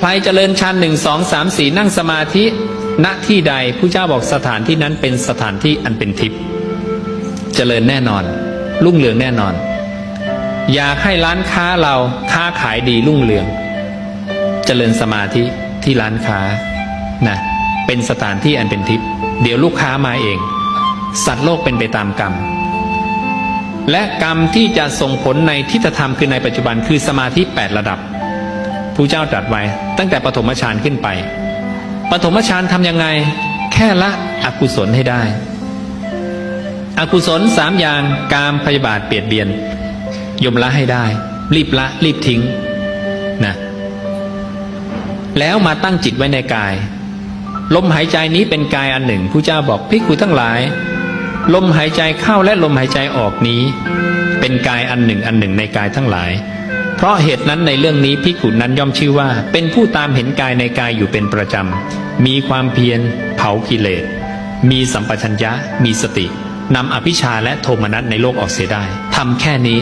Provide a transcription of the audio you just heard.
ใครเจริญฌานหนึ่งสองสามสี่นั่งสมาธิณที่ใดผู้เจ้าบอกสถานที่นั้นเป็นสถานที่อันเป็นทิพย์เจริญแน่นอน รุ่งเรืองแน่นอน อยากให้ร้านค้าเราค้าขายดีรุ่งเรือง เจริญสมาธิที่ร้านค้านะเป็นสถานที่อันเป็นทิพย์เดี๋ยวลูกค้ามาเอง สัตว์โลกเป็นไปตามกรรม และกรรมที่จะส่งผลในทิฏฐธรรมคือในปัจจุบันคือสมาธิ 8 ระดับ ผู้เจ้าตรัสไว้ ตั้งแต่ปฐมฌานขึ้นไปปฐมฌานทำยังไง แค่ละอกุศลให้ได้ อกุศลสามอย่างกามพยาบาทเปียดเบียน ยมละให้ได้ รีบละ รีบทิ้งนะแล้วมาตั้งจิตไว้ในกาย ลมหายใจนี้เป็นกายอันหนึ่งผู้เจ้าบอกพิกขุทั้งหลาย ลมหายใจเข้าและลมหายใจออกนี้ เป็นกายอันหนึ่งอันหนึ่งในกายทั้งหลาย เพราะเหตุนั้นในเรื่องนี้พิกขุนั้นย่อมชื่อว่า เป็นผู้ตามเห็นกายในกายอยู่เป็นประจำ มีความเพียร เผากิเลส มีสัมปชัญญะ มีสตินำอภิชาและโทมนัสในโลกออกเสียได้ทำแค่นี้